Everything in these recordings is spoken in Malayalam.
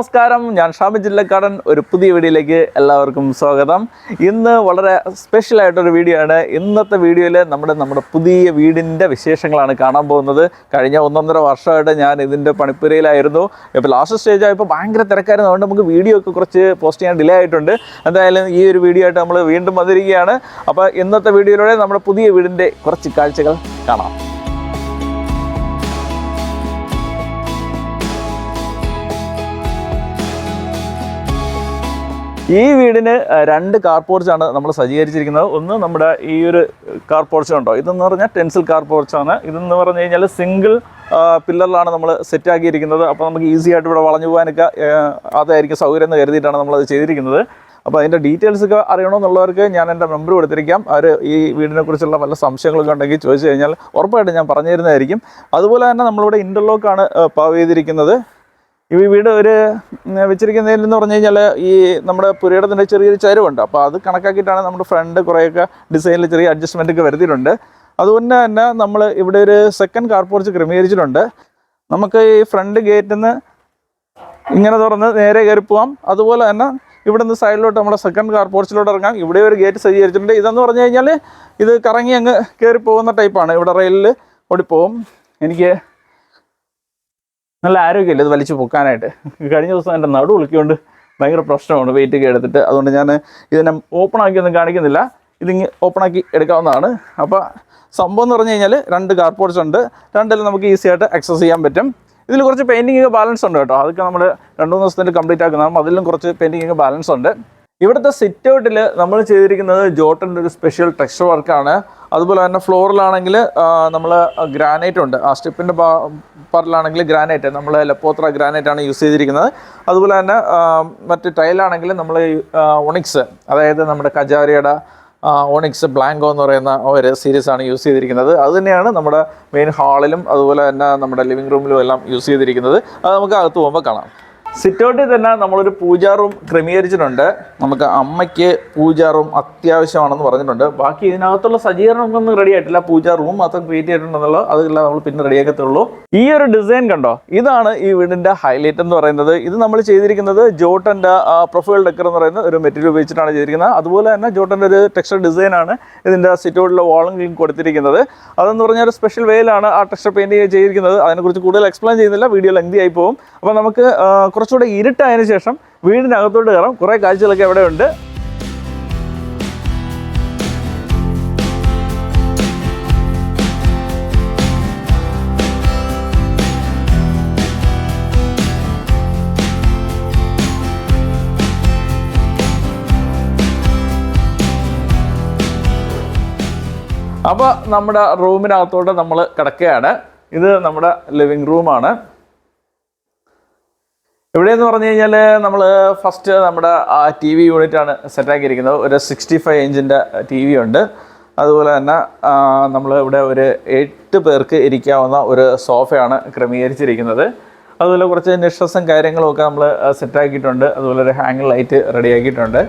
നമസ്കാരം. ഞാൻ ഷാമി ജില്ലക്കാടൻ. ഒരു പുതിയ വീഡിയോയിലേക്ക് എല്ലാവർക്കും സ്വാഗതം. ഇന്ന് വളരെ സ്പെഷ്യൽ ആയിട്ടൊരു വീഡിയോ ആണ്. ഇന്നത്തെ വീഡിയോയിൽ നമ്മുടെ നമ്മുടെ പുതിയ വീടിന്റെ വിശേഷങ്ങളാണ് കാണാൻ പോകുന്നത്. കഴിഞ്ഞ ഒന്നൊന്നര വർഷമായിട്ട് ഞാൻ ഇതിന്റെ പണിപ്പുരയിലായിരുന്നു. ഇപ്പോൾ ലാസ്റ്റ് സ്റ്റേജ് ആയപ്പോൾ ഭയങ്കര തിരക്കായിരുന്നു. അതുകൊണ്ട് നമുക്ക് വീഡിയോ ഒക്കെ കുറച്ച് പോസ്റ്റ് ചെയ്യാൻ ഡിലേ ആയിട്ടുണ്ട്. എന്തായാലും ഈ ഒരു വീഡിയോ ആയിട്ട് നമ്മൾ വീണ്ടും വന്നിരിക്കുകയാണ്. അപ്പോൾ ഇന്നത്തെ വീഡിയോയിലൂടെ നമ്മുടെ പുതിയ വീടിന്റെ കുറച്ച് കാഴ്ചകൾ കാണാം. ഈ വീടിന് രണ്ട് കാർ പോർച്ചാണ് നമ്മൾ സജ്ജീകരിച്ചിരിക്കുന്നത്. ഒന്ന് നമ്മുടെ ഈ ഒരു കാർ പോർച്ച് ഉണ്ടോ ഇതെന്ന് പറഞ്ഞാൽ ടെൻസിൽ കാർ പോർച്ചാണ് ഇതെന്ന് പറഞ്ഞു കഴിഞ്ഞാൽ സിംഗിൾ പില്ലറിലാണ് നമ്മൾ സെറ്റാക്കിയിരിക്കുന്നത് അപ്പോൾ നമുക്ക് ഈസി ആയിട്ട് ഇവിടെ വളഞ്ഞു പോകാനൊക്കെ അതായിരിക്കും സൗകര്യം എന്ന് കരുതിയിട്ടാണ് നമ്മളത് ചെയ്തിരിക്കുന്നത്. അപ്പോൾ അതിന്റെ ഡീറ്റെയിൽസ് ഒക്കെ അറിയണമെന്നുള്ളവർക്ക് ഞാൻ എന്റെ നമ്പർ കൊടുത്തിരിക്കാം. അവർ ഈ വീടിനെ കുറിച്ചുള്ള വല്ല സംശയങ്ങളൊക്കെ ഉണ്ടെങ്കിൽ ചോദിച്ചു കഴിഞ്ഞാൽ ഉറപ്പായിട്ടും ഞാൻ പറഞ്ഞു തരുന്നതായിരിക്കും അതുപോലെ തന്നെ നമ്മളിവിടെ ഇന്റർലോക്കാണ് പാവ് ചെയ്തിരിക്കുന്നത് ഈ വീട് ഒരു എന്ന് പറഞ്ഞു കഴിഞ്ഞാൽ ഈ നമ്മുടെ പുരയിടത്തിന്റെ ചെറിയൊരു ചരുവുണ്ട്. അപ്പോൾ അത് കണക്കാക്കിയിട്ടാണ് നമ്മുടെ ഫ്രണ്ട് കുറേയൊക്കെ ഡിസൈനിൽ ചെറിയ അഡ്ജസ്റ്റ്മെന്റ് ഒക്കെ വരുത്തിയിട്ടുണ്ട്. അതുകൊണ്ട് തന്നെ നമ്മൾ ഇവിടെ ഒരു സെക്കൻഡ് കാർ പോർച്ച് ക്രമീകരിച്ചിട്ടുണ്ട്. നമുക്ക് ഈ ഫ്രണ്ട് ഗേറ്റിൽ നിന്ന് ഇങ്ങനെ തുറന്ന് നേരെ കയറി പോവാം. അതുപോലെ തന്നെ ഇവിടെ നിന്ന് സൈഡിലോട്ട് നമ്മുടെ സെക്കൻഡ് കാർ പോർച്ചിലോട്ട് ഇറങ്ങാം. ഇവിടെ ഒരു ഗേറ്റ് സജ്ജീകരിച്ചിട്ടുണ്ട് ഇതെന്ന് പറഞ്ഞു കഴിഞ്ഞാൽ ഇത് കറങ്ങി അങ്ങ് കയറി പോകുന്ന ടൈപ്പാണ് ഇവിടെ റെയിലിൽ ഓടിപ്പോവും. എനിക്ക് നല്ല ആരോഗ്യമില്ല ഇത് വലിച്ചു പൊക്കാനായിട്ട്. കഴിഞ്ഞ ദിവസം എന്റെ നടു വിളിക്കൊണ്ട് ഭയങ്കര പ്രശ്നമാണ് വെയിറ്റ് ഒക്കെ എടുത്തിട്ട്. അതുകൊണ്ട് ഞാൻ ഇതിനെ ഓപ്പൺ ആക്കിയൊന്നും കാണിക്കുന്നില്ല. ഇതിങ്ങ് ഓപ്പൺ ആക്കി എടുക്കാവുന്നതാണ്. അപ്പോൾ സംഭവം എന്ന് പറഞ്ഞു കഴിഞ്ഞാൽ രണ്ട് കാർപോർട്സ് ഉണ്ട്. രണ്ടിലും നമുക്ക് ഈസി ആയിട്ട് ആക്സസ് ചെയ്യാൻ പറ്റും. ഇതിൽ കുറച്ച് പെയിന്റിങ് ഒക്കെ ബാലൻസ് ഉണ്ട് കേട്ടോ. അതൊക്കെ നമ്മൾ രണ്ട് മൂന്ന് ദിവസത്തിന്റെ കംപ്ലീറ്റ് ആക്കുന്നതാണ്. അതിലും കുറച്ച് പെയിന്റിങ് ഒക്കെ ബാലൻസ് ഉണ്ട്. ഇവിടുത്തെ സിറ്റ് ഔട്ടിൽ നമ്മൾ ചെയ്തിരിക്കുന്നത് ജോട്ടന്റെ ഒരു സ്പെഷ്യൽ ടെക്സ്ചർ വർക്കാണ് അതുപോലെ തന്നെ ഫ്ലോറിലാണെങ്കിൽ നമ്മൾ ഗ്രാനൈറ്റ് ഉണ്ട്. ആ സ്റ്റെപ്പിന്റെ പാറിലാണെങ്കിൽ ഗ്രാനൈറ്റ് നമ്മൾ ലെപ്പോത്ര ഗ്രാനൈറ്റ് ആണ് യൂസ് ചെയ്തിരിക്കുന്നത്. അതുപോലെ തന്നെ മറ്റ് ടൈലാണെങ്കിൽ നമ്മൾ ഒണിക്സ് അതായത് നമ്മുടെ കജാരിയുടെ ഓണിക്സ് ബ്ലാങ്കോ എന്ന് പറയുന്ന ഒരു സീരീസ് ആണ് യൂസ് ചെയ്തിരിക്കുന്നത്. അത് തന്നെയാണ് നമ്മുടെ മെയിൻ ഹാളിലും അതുപോലെ തന്നെ നമ്മുടെ ലിവിംഗ് റൂമിലും എല്ലാം യൂസ് ചെയ്തിരിക്കുന്നത്. അത് നമുക്ക് അകത്ത് പോകുമ്പോൾ കാണാം. സിറ്റ് ഔട്ടിൽ തന്നെ നമ്മളൊരു പൂജാ റൂം ക്രമീകരിച്ചിട്ടുണ്ട്. നമുക്ക് അമ്മയ്ക്ക് പൂജാ റൂം അത്യാവശ്യമാണെന്ന് പറഞ്ഞിട്ടുണ്ട്. ബാക്കി ഇതിനകത്തുള്ള സജ്ജീകരണം ഒന്നും റെഡി ആയിട്ടില്ല. പൂജാ റൂം മാത്രം ക്രിയേറ്റ് ചെയ്തിട്ടുണ്ടെന്നുള്ളത് അതെല്ലാം നമ്മൾ പിന്നെ റെഡിയാക്കത്തുള്ളൂ ഈ ഒരു ഡിസൈൻ കണ്ടോ? ഇതാണ് ഈ വീടിന്റെ ഹൈലൈറ്റ് എന്ന് പറയുന്നത്. ഇത് നമ്മൾ ചെയ്തിരിക്കുന്നത് ജോട്ടന്റെ പ്രൊഫൈൽ ഡെക്കർ എന്ന് പറയുന്ന ഒരു മെറ്റീരിയൽ ഉപയോഗിച്ചിട്ടാണ് ചെയ്തിരിക്കുന്നത്. അതുപോലെ തന്നെ ജോട്ടന്റെ ഒരു ടെക്സ്ചർ ഡിസൈനാണ് ആണ് ഇതിന്റെ സിറ്റ് വാളും വാളും കൊടുത്തിരിക്കുന്നത്. അതെന്ന് പറഞ്ഞാൽ ഒരു സ്പെഷ്യൽ വേയിലാണ് ആ ടെക്സ്ചർ പെയിന്റ് ചെയ്തിരിക്കുന്നത്. അതിനെക്കുറിച്ച് കൂടുതൽ എക്സ്പ്ലെയിൻ ചെയ്യുന്നില്ല. വീഡിയോ ലെങ്തി ആയി പോകും. അപ്പോൾ നമുക്ക് കുറച്ചുകൂടെ ഇരുട്ടായതിനു ശേഷം വീടിനകത്തോട്ട് കയറാം. കുറേ കാഴ്ചകളൊക്കെ അവിടെ ഉണ്ട്. അപ്പോൾ നമ്മുടെ റൂമിനകത്തോട്ട് നമ്മൾ കിടക്കുകയാണ്. ഇത് നമ്മുടെ ലിവിങ് റൂമാണ്. ഇവിടെയെന്ന് പറഞ്ഞു കഴിഞ്ഞാൽ നമ്മൾ ഫസ്റ്റ് നമ്മുടെ ടി വി യൂണിറ്റാണ് സെറ്റാക്കിയിരിക്കുന്നത് ഒരു സിക്സ്റ്റി ഫൈവ് ഇഞ്ചിന്റെ ടി വി ഉണ്ട്. അതുപോലെ തന്നെ നമ്മൾ ഇവിടെ ഒരു എട്ട് പേർക്ക് ഇരിക്കാവുന്ന ഒരു സോഫയാണ് ക്രമീകരിച്ചിരിക്കുന്നത്. അതുപോലെ കുറച്ച് നിഷസും കാര്യങ്ങളും ഒക്കെ നമ്മൾ സെറ്റാക്കിയിട്ടുണ്ട് അതുപോലെ ഒരു ഹാങ് ലൈറ്റ് റെഡിയാക്കിയിട്ടുണ്ട്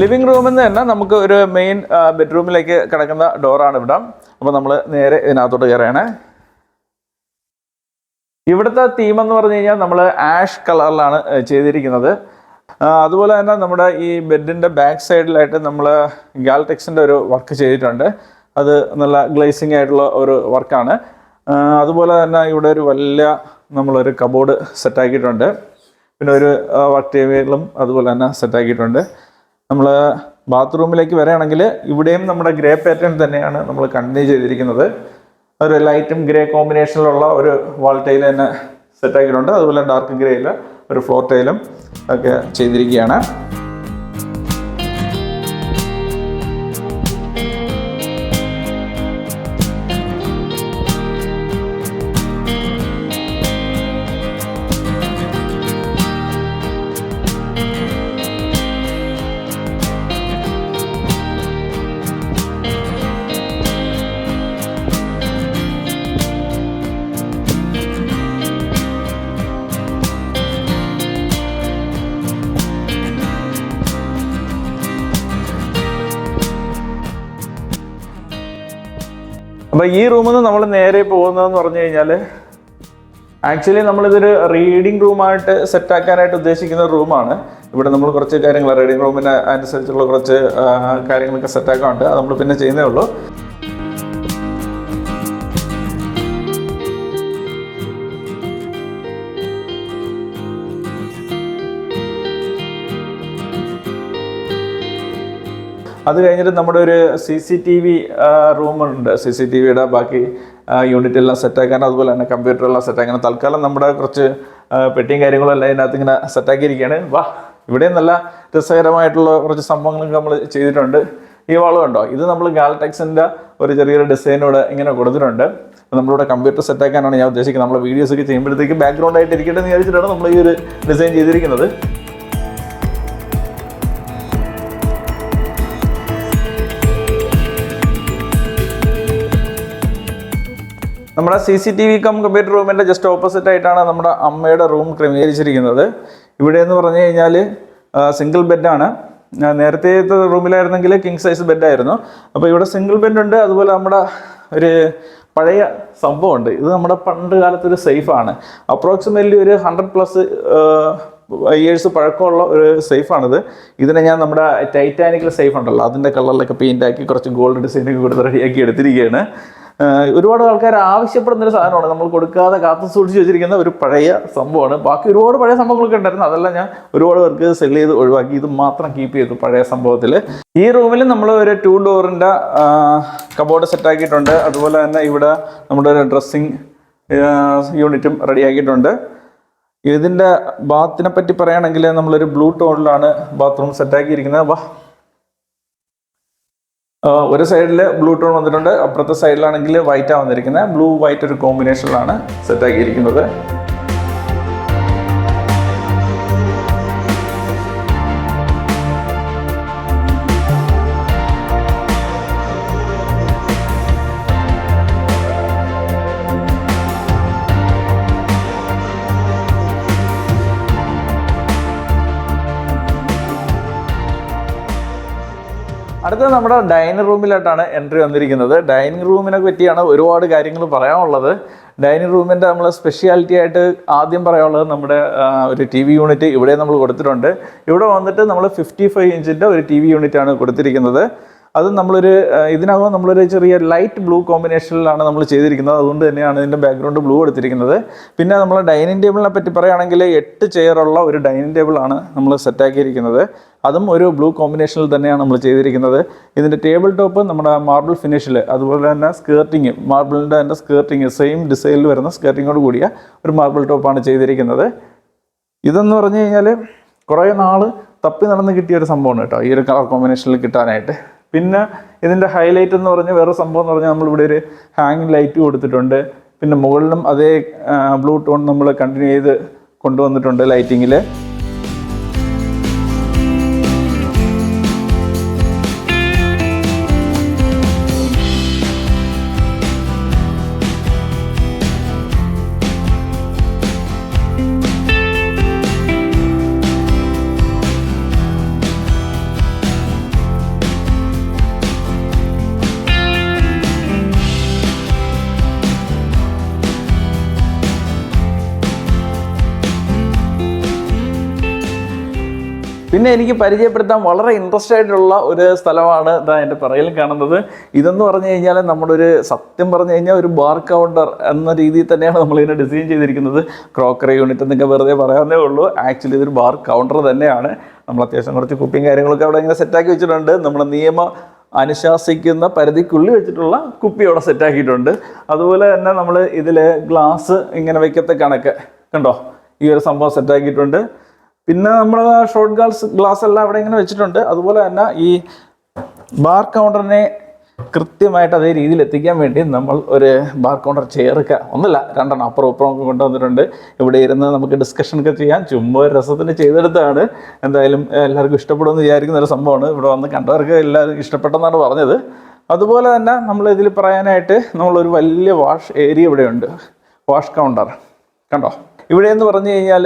ലിവിംഗ് റൂമിൽ നിന്ന് തന്നെ നമുക്ക് ഒരു മെയിൻ ബെഡ്റൂമിലേക്ക് കിടക്കുന്ന ഡോറാണ് ഇവിടെ. അപ്പോൾ നമ്മൾ നേരെ ഇതിനകത്തോട്ട് കയറുകയാണേ. ഇവിടുത്തെ തീം എന്ന് പറഞ്ഞു കഴിഞ്ഞാൽ നമ്മൾ ആഷ് കളറിലാണ് ചെയ്തിരിക്കുന്നത്. അതുപോലെ തന്നെ നമ്മുടെ ഈ ബെഡിന്റെ ബാക്ക് സൈഡിലായിട്ട് നമ്മൾ ഗാൽടെക്സിന്റെ ഒരു വർക്ക് ചെയ്തിട്ടുണ്ട്. അത് നല്ല ഗ്ലേസിംഗ് ആയിട്ടുള്ള ഒരു വർക്കാണ് അതുപോലെ തന്നെ ഇവിടെ ഒരു വലിയ നമ്മളൊരു കബോർഡ് സെറ്റാക്കിയിട്ടുണ്ട് പിന്നെ ഒരു വർക്ക് ടേബിളും അതുപോലെ തന്നെ സെറ്റാക്കിയിട്ടുണ്ട് നമ്മൾ ബാത്റൂമിലേക്ക് വരികയാണെങ്കിൽ ഇവിടെയും നമ്മുടെ ഗ്രേ പാറ്റേൺ തന്നെയാണ് നമ്മൾ കണ്ടിന്യൂ ചെയ്തിരിക്കുന്നത്. ഒരു ലൈറ്റും ഗ്രേ കോമ്പിനേഷനിലുള്ള ഒരു വാൾ ടൈൽ തന്നെ സെറ്റാക്കിയിട്ടുണ്ട്. അതുപോലെ ഡാർക്ക് ഗ്രേയിൽ ഒരു ഫ്ലോർ ടൈലും ഒക്കെ ചെയ്തിരിക്കുകയാണ്. അപ്പോൾ ഈ റൂമിൽ നിന്ന് നമ്മൾ നേരെ പോകുന്നതെന്ന് പറഞ്ഞു കഴിഞ്ഞാൽ ആക്ച്വലി നമ്മളിതൊരു റീഡിംഗ് റൂമായിട്ട് സെറ്റ് ആക്കാനായിട്ട് ഉദ്ദേശിക്കുന്ന റൂമാണ്. ഇവിടെ നമ്മൾ കുറച്ച് കാര്യങ്ങൾ റീഡിംഗ് റൂമിന് അനുസരിച്ചുള്ള കുറച്ച് കാര്യങ്ങളൊക്കെ സെറ്റ് ആക്കാറുണ്ട് അത് നമ്മൾ പിന്നെ ചെയ്യുന്നേ ഉള്ളൂ. അത് കഴിഞ്ഞിട്ട് നമ്മുടെ ഒരു സി സി ടി വി റൂമുണ്ട്. സി സി ടി വിയുടെ ബാക്കി യൂണിറ്റ് എല്ലാം സെറ്റാക്കാൻ അതുപോലെ തന്നെ കമ്പ്യൂട്ടറെല്ലാം സെറ്റാക്കാൻ. തൽക്കാലം നമ്മുടെ കുറച്ച് പെട്ടിയും കാര്യങ്ങളും എല്ലാം അതിനകത്ത് ഇങ്ങനെ സെറ്റാക്കിയിരിക്കുകയാണ്. വാ ഇവിടെ നല്ല രസകരമായിട്ടുള്ള കുറച്ച് സംഭവങ്ങളൊക്കെ നമ്മൾ ചെയ്തിട്ടുണ്ട്. ഈ വാളും ഉണ്ടോ ഇത് നമ്മൾ ഗാൽടെക്സിന്റെ ഒരു ചെറിയൊരു ഡിസൈനോട് ഇങ്ങനെ കൊടുത്തിട്ടുണ്ട്. നമ്മളിവിടെ കമ്പ്യൂട്ടർ സെറ്റാക്കാനാണ് ഞാൻ ഉദ്ദേശിക്കുന്നത്. നമ്മൾ വീഡിയോസ് ഒക്കെ ചെയ്യുമ്പോഴത്തേക്ക് ബാക്ക്ഗ്രൗണ്ട് ആയിട്ട് ഇരിക്കട്ടെ എന്ന് വിചാരിച്ചിട്ടാണ് നമ്മൾ ഈ ഒരു ഡിസൈൻ ചെയ്തിരിക്കുന്നത്. നമ്മുടെ C C T V cum computer റൂമിന്റെ ജസ്റ്റ് ഓപ്പോസിറ്റ് ആയിട്ടാണ് നമ്മുടെ അമ്മയുടെ റൂം ക്രമീകരിച്ചിരിക്കുന്നത്. ഇവിടെ എന്ന് പറഞ്ഞു കഴിഞ്ഞാൽ സിംഗിൾ ബെഡാണ് നേരത്തെ റൂമിലായിരുന്നെങ്കിൽ കിങ് സൈസ് ബെഡായിരുന്നു അപ്പോൾ ഇവിടെ സിംഗിൾ ബെഡുണ്ട് അതുപോലെ നമ്മുടെ ഒരു പഴയ സംഭവമുണ്ട്. ഇത് നമ്മുടെ പണ്ട് കാലത്തൊരു സേഫാണ് അപ്രോക്സിമേറ്റ്ലി ഒരു ഹൺഡ്രഡ് പ്ലസ് ഇയേഴ്സ് പഴക്കമുള്ള ഒരു സേഫാണിത് ഇതിനെ ഞാൻ നമ്മുടെ ടൈറ്റാനിക്കൽ സേഫ് ഉണ്ടല്ലോ. അതിന്റെ കളറിലൊക്കെ പെയിന്റ് ആക്കി കുറച്ച് ഗോൾഡ് ഡിസൈനൊക്കെ കൊടുത്ത് റെഡിയാക്കി എടുത്തിരിക്കുകയാണ് ഒരുപാട് ആൾക്കാർ ആവശ്യപ്പെടുന്ന ഒരു സാധനമാണ്. നമ്മൾ കൊടുക്കാതെ കാത്തു സൂക്ഷിച്ച് വെച്ചിരിക്കുന്ന ഒരു പഴയ സംഭവമാണ്. ബാക്കി ഒരുപാട് പഴയ സംഭവങ്ങളൊക്കെ ഉണ്ടായിരുന്നു. അതെല്ലാം ഞാൻ ഒരുപാട് പേർക്ക് സെൽ ചെയ്ത് ഒഴിവാക്കി. ഇത് മാത്രം കീപ്പ് ചെയ്തു പഴയ സംഭവത്തിൽ ഈ റൂമിൽ നമ്മൾ ഒരു ടു ഡോറിന്റെ കബോർഡ് സെറ്റാക്കിയിട്ടുണ്ട് അതുപോലെ തന്നെ ഇവിടെ നമ്മുടെ ഒരു ഡ്രസ്സിങ് യൂണിറ്റും റെഡിയാക്കിയിട്ടുണ്ട് ഇതിന്റെ ബാത്തിനെ പറ്റി പറയുകയാണെങ്കിൽ നമ്മളൊരു ബ്ലൂ ടോണിലാണ് ബാത്റൂം സെറ്റാക്കിയിരിക്കുന്നത്. വാ. ഒരു സൈഡിൽ ബ്ലൂ ടോൺ വന്നിട്ടുണ്ട്. അപ്പുറത്തെ സൈഡിലാണെങ്കിൽ വൈറ്റാണ് വന്നിരിക്കുന്നത്. ബ്ലൂ വൈറ്റ് ഒരു കോമ്പിനേഷനിലാണ് സെറ്റ് ആക്കിയിരിക്കുന്നത് നമ്മുടെ ഡൈനിങ് റൂമിലായിട്ടാണ് എൻട്രി വന്നിരിക്കുന്നത്. ഡൈനിങ് റൂമിനെ പറ്റിയാണ് ഒരുപാട് കാര്യങ്ങൾ പറയാനുള്ളത്. ഡൈനിങ് റൂമിന്റെ നമ്മൾ സ്പെഷ്യാലിറ്റി ആയിട്ട് ആദ്യം പറയാനുള്ളത് നമ്മുടെ ഒരു ടി വി യൂണിറ്റ് ഇവിടെ നമ്മൾ കൊടുത്തിട്ടുണ്ട്. ഇവിടെ വന്നിട്ട് നമ്മൾ ഫിഫ്റ്റി ഫൈവ് ഇഞ്ചിന്റെ ഒരു ടി വി യൂണിറ്റ് ആണ് കൊടുത്തിരിക്കുന്നത്. അത് നമ്മളൊരു ഇതിനകം നമ്മളൊരു ചെറിയ ലൈറ്റ് ബ്ലൂ കോമ്പിനേഷനിലാണ് നമ്മൾ ചെയ്തിരിക്കുന്നത്. അതുകൊണ്ട് തന്നെയാണ് ഇതിന്റെ ബാക്ക്ഗ്രൗണ്ട് ബ്ലൂ എടുത്തിരിക്കുന്നത്. പിന്നെ നമ്മൾ ഡൈനിങ് ടേബിളിനെ പറ്റി പറയുകയാണെങ്കിൽ എട്ട് ചെയറുള്ള ഒരു ഡൈനിങ് ടേബിളാണ് നമ്മൾ സെറ്റാക്കിയിരിക്കുന്നത് അതും ഒരു ബ്ലൂ കോമ്പിനേഷനിൽ തന്നെയാണ് നമ്മൾ ചെയ്തിരിക്കുന്നത്. ഇതിന്റെ ടേബിൾ ടോപ്പ് നമ്മുടെ മാർബിൾ ഫിനിഷിൽ അതുപോലെ തന്നെ സ്കേർട്ടിങ് മാർബിളിന്റെ തന്നെ സ്കേർട്ടിങ് സെയിം ഡിസൈനിൽ വരുന്ന സ്കേർട്ടിങ്ങോട് കൂടിയ ഒരു മാർബിൾ ടോപ്പാണ് ചെയ്തിരിക്കുന്നത്. ഇതെന്ന് പറഞ്ഞു കഴിഞ്ഞാൽ കുറേ നാൾ തപ്പി നടന്ന് കിട്ടിയ ഒരു സംഭവമാണ് കേട്ടോ ഈ ഒരു കളർ കോമ്പിനേഷനിൽ കിട്ടാനായിട്ട്. പിന്നെ ഇതിന്റെ ഹൈലൈറ്റ് എന്ന് പറഞ്ഞാൽ വേറെ സംഭവം എന്ന് പറഞ്ഞാൽ നമ്മളിവിടെ ഒരു ഹാങ്ങിങ് ലൈറ്റ് കൊടുത്തിട്ടുണ്ട് പിന്നെ മുകളിലും അതേ ബ്ലൂ ടോൺ നമ്മൾ കണ്ടിന്യൂ ചെയ്ത് കൊണ്ടുവന്നിട്ടുണ്ട് ലൈറ്റിങ്ങിൽ പിന്നെ എനിക്ക് പരിചയപ്പെടുത്താൻ വളരെ ഇൻട്രസ്റ്റ് ആയിട്ടുള്ള ഒരു സ്ഥലമാണ് ഇതാ എന്റെ പറയിൽ കാണുന്നത്. ഇതെന്ന് പറഞ്ഞു കഴിഞ്ഞാൽ നമ്മുടെ ഒരു സത്യം പറഞ്ഞു കഴിഞ്ഞാൽ ഒരു ബാർ കൗണ്ടർ എന്ന രീതിയിൽ തന്നെയാണ് നമ്മൾ ഇതിനെ ഡിസൈൻ ചെയ്തിരിക്കുന്നത്. ക്രോക്കറി യൂണിറ്റ് എന്നൊക്കെ വെറുതെ പറയാവുന്നേ ഉള്ളൂ. ആക്ച്വലി ഇതൊരു ബാർ കൗണ്ടർ തന്നെയാണ്. നമ്മൾ അത്യാവശ്യം കുറച്ച് കുപ്പിയും കാര്യങ്ങളൊക്കെ അവിടെ ഇങ്ങനെ സെറ്റാക്കി വെച്ചിട്ടുണ്ട്. നമ്മുടെ നിയമ അനുശാസിക്കുന്ന പരിധിക്കുള്ളിൽ വെച്ചിട്ടുള്ള കുപ്പി അവിടെ സെറ്റാക്കിയിട്ടുണ്ട് അതുപോലെ തന്നെ നമ്മൾ ഇതിൽ ഗ്ലാസ് ഇങ്ങനെ വയ്ക്കത്തെ കണക്ക്. കണ്ടോ? ഈ ഒരു സംഭവം സെറ്റാക്കിയിട്ടുണ്ട് പിന്നെ നമ്മൾ ഷോർട്ട് ഗ്ലാസ് ഗ്ലാസ് എല്ലാം അവിടെ ഇങ്ങനെ വെച്ചിട്ടുണ്ട്. അതുപോലെ തന്നെ ഈ ബാർ കൗണ്ടറിനെ കൃത്യമായിട്ട് അതേ രീതിയിൽ എത്തിക്കാൻ വേണ്ടി നമ്മൾ ഒരു ബാർ കൗണ്ടർ ചെയറൊക്കെ ഒന്നല്ല രണ്ടെണ്ണം അപ്പുറം ഇപ്പുറം ഒക്കെ കൊണ്ടുവന്നിട്ടുണ്ട്. ഇവിടെ ഇരുന്ന് നമുക്ക് ഡിസ്കഷൻ ഒക്കെ ചെയ്യാം. ചുമ്മാ രസത്തിന് ചെയ്തെടുത്താണ്. എന്തായാലും എല്ലാവർക്കും ഇഷ്ടപ്പെടുമെന്ന് വിചാരിക്കുന്ന ഒരു സംഭവമാണ്. ഇവിടെ വന്ന് കണ്ടവർക്ക് എല്ലാവർക്കും ഇഷ്ടപ്പെട്ടെന്നാണ് പറഞ്ഞത്. അതുപോലെ തന്നെ നമ്മൾ ഇതിൽ പറയാനായിട്ട് നമ്മളൊരു വലിയ വാഷ് ഏരിയ ഇവിടെയുണ്ട്. വാഷ് കൗണ്ടർ കണ്ടോ? ഇവിടെ എന്ന് പറഞ്ഞു കഴിഞ്ഞാൽ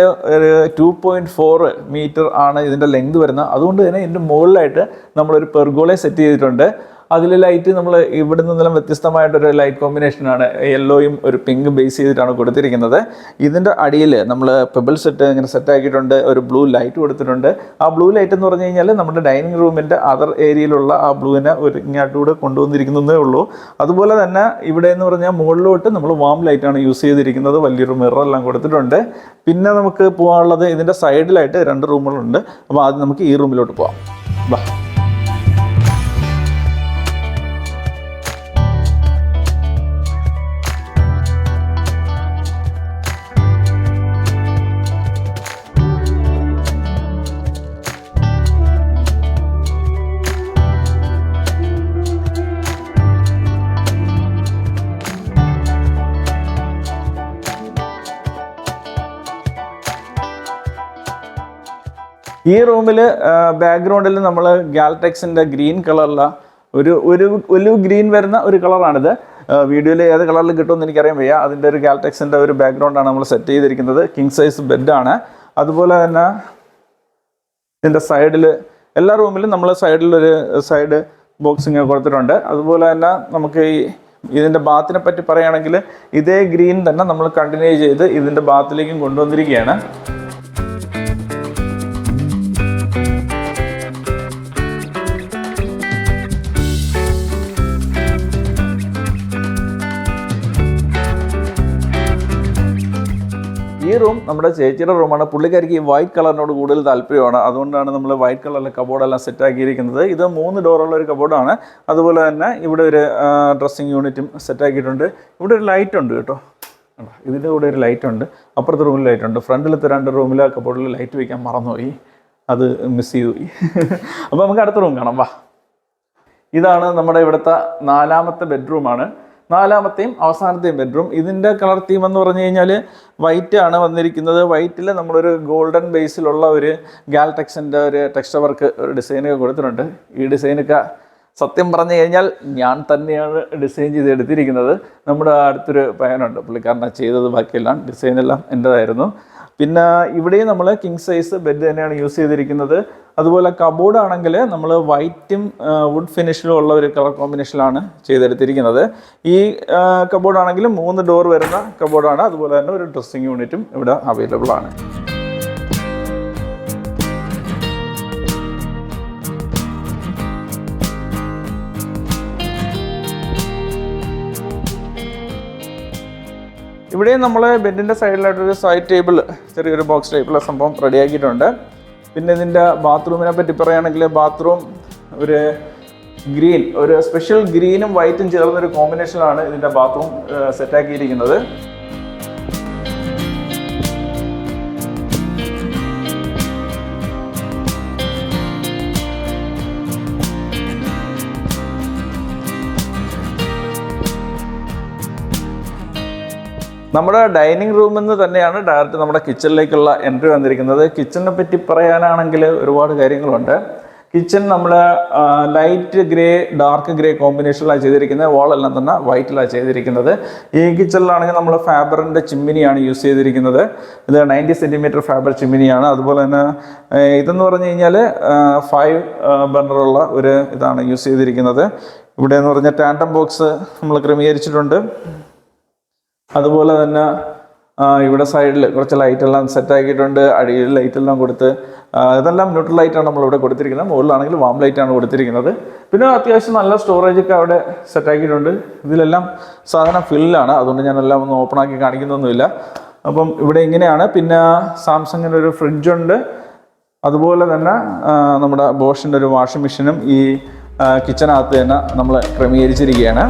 ടു പോയിന്റ് ഫോർ മീറ്റർ ആണ് ഇതിന്റെ ലെങ്ത് വരുന്നത്. അതുകൊണ്ട് തന്നെ ഇതിന്റെ മുകളിലായിട്ട് നമ്മളൊരു പെർഗോളെ സെറ്റ് ചെയ്തിട്ടുണ്ട്. അതിൽ ലൈറ്റ് നമ്മൾ ഇവിടെ നിന്നെല്ലാം വ്യത്യസ്തമായിട്ടൊരു ലൈറ്റ് കോമ്പിനേഷനാണ് യെല്ലോയും ഒരു പിങ്ക് ബേസ് ചെയ്തിട്ടാണ് കൊടുത്തിരിക്കുന്നത്. ഇതിന്റെ അടിയിൽ നമ്മൾ പെബിൾ സെറ്റ് ഇങ്ങനെ സെറ്റ് ആക്കിയിട്ടുണ്ട്. ഒരു ബ്ലൂ ലൈറ്റ് കൊടുത്തിട്ടുണ്ട്. ആ ബ്ലൂ ലൈറ്റ് എന്ന് പറഞ്ഞു കഴിഞ്ഞാൽ നമ്മുടെ ഡൈനിങ് റൂമിന്റെ അതർ ഏരിയയിലുള്ള ആ ബ്ലൂവിനെ ഒരു ഇങ്ങോട്ടൂടെ കൊണ്ടുവന്നിരിക്കുന്നതേ ഉള്ളൂ. അതുപോലെ തന്നെ ഇവിടെ എന്ന് പറഞ്ഞാൽ മുകളിലോട്ട് നമ്മൾ വാം ലൈറ്റാണ് യൂസ് ചെയ്തിരിക്കുന്നത്. വലിയൊരു മിററെല്ലാം കൊടുത്തിട്ടുണ്ട്. പിന്നെ നമുക്ക് പോകാനുള്ളത് ഇതിന്റെ സൈഡിലായിട്ട് രണ്ട് റൂമുകളുണ്ട് അപ്പോൾ ആദ്യം നമുക്ക് ഈ റൂമിലോട്ട് പോകാം. വാ. ഈ റൂമിൽ ബാക്ക്ഗ്രൗണ്ടിൽ നമ്മൾ ഗാൽടെക്സിന്റെ ഗ്രീൻ കളറുള്ള ഒരു ഒരു ഒരു ഗ്രീൻ വരുന്ന ഒരു കളറാണിത് വീഡിയോയിൽ ഏത് കളറിൽ കിട്ടുമെന്ന് എനിക്കറിയാൻ വയ്യ. അതിന്റെ ഒരു ഗാൽടെക്സിന്റെ ഒരു ബാക്ക്ഗ്രൗണ്ടാണ് നമ്മൾ സെറ്റ് ചെയ്തിരിക്കുന്നത്. കിങ് സൈസ് ബെഡാണ് അതുപോലെ തന്നെ ഇതിന്റെ സൈഡിൽ എല്ലാ റൂമിലും നമ്മൾ സൈഡിലൊരു സൈഡ് ബോക്സിങ് കൊടുത്തിട്ടുണ്ട്. അതുപോലെ തന്നെ നമുക്ക് ഈ ഇതിന്റെ ബാത്തിനെ പറ്റി പറയുകയാണെങ്കിൽ ഇതേ ഗ്രീൻ തന്നെ നമ്മൾ കണ്ടിന്യൂ ചെയ്ത് ഇതിന്റെ ബാത്തിലേക്കും കൊണ്ടുവന്നിരിക്കുകയാണ്. റൂം നമ്മുടെ ചേച്ചിയുടെ റൂമാണ്. പുള്ളിക്കാരിക്ക് ഈ വൈറ്റ് കളറിനോട് കൂടുതൽ താല്പര്യമാണ്. അതുകൊണ്ടാണ് നമ്മൾ വൈറ്റ് കളറിലെ കബോർഡെല്ലാം സെറ്റാക്കിയിരിക്കുന്നത് ഇത് മൂന്ന് ഡോറുള്ള ഒരു കബോർഡാണ് അതുപോലെ തന്നെ ഇവിടെ ഒരു ഡ്രസ്സിങ് യൂണിറ്റും സെറ്റാക്കിയിട്ടുണ്ട് ഇവിടെ ഒരു ലൈറ്റ് ഉണ്ട് കേട്ടോ? ഇതിന്റെ കൂടെ ഒരു ലൈറ്റ് ഉണ്ട്. അപ്പുറത്തെ റൂമിൽ ലൈറ്റ് ഉണ്ട്. ഫ്രണ്ടിലത്തെ രണ്ട് റൂമിലെ കബോർഡിൽ ലൈറ്റ് വയ്ക്കാൻ മറന്നുപോയി. അത് മിസ് ചെയ്തു അപ്പോൾ നമുക്ക് അടുത്ത റൂം കാണാം. വാ. ഇതാണ് നമ്മുടെ ഇവിടുത്തെ നാലാമത്തെ ബെഡ്റൂമാണ് നാലാമത്തെയും അവസാനത്തെയും ബെഡ്റൂം ഇതിന്റെ കളർ തീം എന്ന് പറഞ്ഞു കഴിഞ്ഞാൽ വൈറ്റ് ആണ് വന്നിരിക്കുന്നത്. വൈറ്റിൽ നമ്മളൊരു ഗോൾഡൻ ബേസിലുള്ള ഒരു ഗാൽടെക്സിന്റെ ഒരു ടെക്സ്റ്റർ വർക്ക് ഒരു ഡിസൈനൊക്കെ കൊടുത്തിട്ടുണ്ട്. ഈ ഡിസൈനൊക്കെ സത്യം പറഞ്ഞു കഴിഞ്ഞാൽ ഞാൻ തന്നെയാണ് ഡിസൈൻ ചെയ്ത് എടുത്തിരിക്കുന്നത് നമ്മുടെ അടുത്തൊരു പയ്യനുണ്ട്. പുള്ളിക്കാരനാണ് ചെയ്തത്. ബാക്കിയെല്ലാം ഡിസൈനെല്ലാം എന്റെതായിരുന്നു പിന്നെ ഇവിടെയും നമ്മൾ കിങ് സൈസ് ബെഡ് തന്നെയാണ് യൂസ് ചെയ്തിരിക്കുന്നത്. അതുപോലെ കബോർഡ് ആണെങ്കിൽ നമ്മൾ വൈറ്റും വുഡ് ഫിനിഷിലും ഉള്ള ഒരു കളർ കോമ്പിനേഷനിലാണ് ചെയ്തെടുത്തിരിക്കുന്നത്. ഈ കബോർഡ് ആണെങ്കിൽ മൂന്ന് ഡോർ വരുന്ന കബോർഡാണ് അതുപോലെ തന്നെ ഒരു ഡ്രസ്സിങ് യൂണിറ്റും ഇവിടെ അവൈലബിൾ ആണ്. ഇവിടെ നമ്മൾ ബെഡിന്റെ സൈഡിലായിട്ടൊരു സൈഡ് ടേബിൾ ചെറിയൊരു ബോക്സ് ടൈപ്പുള്ള സംഭവം റെഡിയാക്കിയിട്ടുണ്ട് പിന്നെ ഇതിന്റെ ബാത്റൂമിനെ പറ്റി പറയുകയാണെങ്കിൽ ബാത്റൂം ഒരു ഗ്രീൻ ഒരു സ്പെഷ്യൽ ഗ്രീനും വൈറ്റും ചേർന്നൊരു കോമ്പിനേഷനിലാണ് ഇതിന്റെ ബാത്റൂം സെറ്റാക്കിയിരിക്കുന്നത് നമ്മുടെ ഡൈനിങ് റൂമിൽ നിന്ന് തന്നെയാണ് ഡയറക്റ്റ് നമ്മുടെ കിച്ചണിലേക്കുള്ള എൻട്രി വന്നിരിക്കുന്നത്. കിച്ചണിനെ പറ്റി പറയാനാണെങ്കിൽ ഒരുപാട് കാര്യങ്ങളുണ്ട്. കിച്ചൺ നമ്മൾ ലൈറ്റ് ഗ്രേ ഡാർക്ക് ഗ്രേ കോമ്പിനേഷനിലാണ് ചെയ്തിരിക്കുന്നത്. വാളെല്ലാം തന്നെ വൈറ്റിലാണ് ചെയ്തിരിക്കുന്നത്. ഈ കിച്ചണിലാണെങ്കിൽ നമ്മൾ ഫാബറിന്റെ ചിമ്മിനിയാണ് യൂസ് ചെയ്തിരിക്കുന്നത്. ഇത് നയന്റി സെന്റിമീറ്റർ ഫാബർ ചിമ്മിനിയാണ്. അതുപോലെ തന്നെ ഇതെന്ന് പറഞ്ഞു കഴിഞ്ഞാൽ ഫൈവ് ബർണറുള്ള ഒരു ഇതാണ് യൂസ് ചെയ്തിരിക്കുന്നത്. ഇവിടെ എന്ന് പറഞ്ഞാൽ ടാൻഡം ബോക്സ് നമ്മൾ ക്രമീകരിച്ചിട്ടുണ്ട്. അതുപോലെ തന്നെ ഇവിടെ സൈഡിൽ കുറച്ച് ലൈറ്റെല്ലാം സെറ്റ് ആക്കിയിട്ടുണ്ട്. അടിയിൽ ലൈറ്റെല്ലാം കൊടുത്ത് ഇതെല്ലാം ന്യൂട്രൽ ലൈറ്റാണ് നമ്മൾ ഇവിടെ കൊടുത്തിരിക്കുന്നത്. മുകളിലാണെങ്കിൽ വാം ലൈറ്റാണ് കൊടുത്തിരിക്കുന്നത്. പിന്നെ അത്യാവശ്യം നല്ല സ്റ്റോറേജ് ഒക്കെ അവിടെ സെറ്റ് ആക്കിയിട്ടുണ്ട്. ഇതിലെല്ലാം സാധനം ഫില്ലാണ് അതുകൊണ്ട് ഞാനെല്ലാം ഒന്ന് ഓപ്പൺ ആക്കി കാണിക്കുന്നൊന്നുമില്ല. അപ്പം ഇവിടെ ഇങ്ങനെയാണ്. പിന്നെ സാംസങ്ങിന്റെ ഒരു ഫ്രിഡ്ജ് ഉണ്ട്. അതുപോലെ തന്നെ നമ്മുടെ ബോഷിന്റെ ഒരു വാഷിംഗ് മെഷീനും ഈ കിച്ചനകത്ത് തന്നെ നമ്മൾ ക്രമീകരിച്ചിരിക്കുകയാണ്.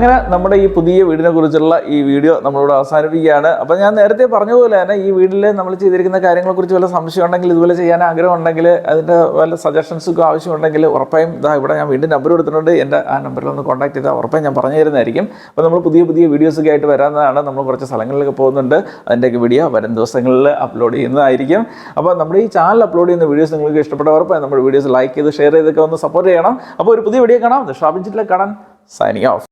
അങ്ങനെ നമ്മുടെ ഈ പുതിയ വീടിനെ കുറിച്ചുള്ള ഈ വീഡിയോ നമ്മളിവിടെ അവസാനിപ്പിക്കുകയാണ്. അപ്പം ഞാൻ നേരത്തെ പറഞ്ഞതുപോലെ തന്നെ ഈ വീട്ടിൽ നമ്മൾ ചെയ്തിരിക്കുന്ന കാര്യങ്ങളെക്കുറിച്ച് വല്ല സംശയം ഉണ്ടെങ്കിൽ ഇതുപോലെ ചെയ്യാൻ ആഗ്രഹം ഉണ്ടെങ്കിൽ അതിന്റെ വല്ല സജഷൻസൊക്കെ ആവശ്യമുണ്ടെങ്കിൽ ഉറപ്പായും ഇതാ ഇവിടെ ഞാൻ വീണ്ടും നമ്പർ കൊടുത്തിട്ടുണ്ട്. എന്റെ ആ നമ്പറിൽ ഒന്ന് കോൺടാക്ട് ചെയ്താൽ ഉറപ്പായും ഞാൻ പറഞ്ഞു തരുന്നതായിരിക്കും. അപ്പോൾ നമ്മൾ പുതിയ പുതിയ വീഡിയോസൊക്കെ ആയിട്ട് വരാവുന്നതാണ്. നമ്മൾ കുറച്ച് സ്ഥലങ്ങളിലൊക്കെ പോകുന്നുണ്ട്. അതിന്റെയൊക്കെ വീഡിയോ വരും ദിവസങ്ങളിൽ അപ്ലോഡ് ചെയ്യുന്നതായിരിക്കും. അപ്പോൾ നമ്മുടെ ഈ ചാനൽ അപ്ലോഡ് ചെയ്യുന്ന വീഡിയോസ് നിങ്ങൾക്ക് ഇഷ്ടപ്പെട്ട ഉറപ്പായും നമ്മുടെ വീഡിയോസ് ലൈക്ക് ചെയ്ത് ഷെയർ ചെയ്തൊക്കെ ഒന്ന് സപ്പോർട്ട് ചെയ്യണം. അപ്പോൾ ഒരു പുതിയ വീഡിയോ കാണാം. ഷാപ്പിച്ചിട്ടിലെ കാണാൻ സൈനിങ് ഓഫ്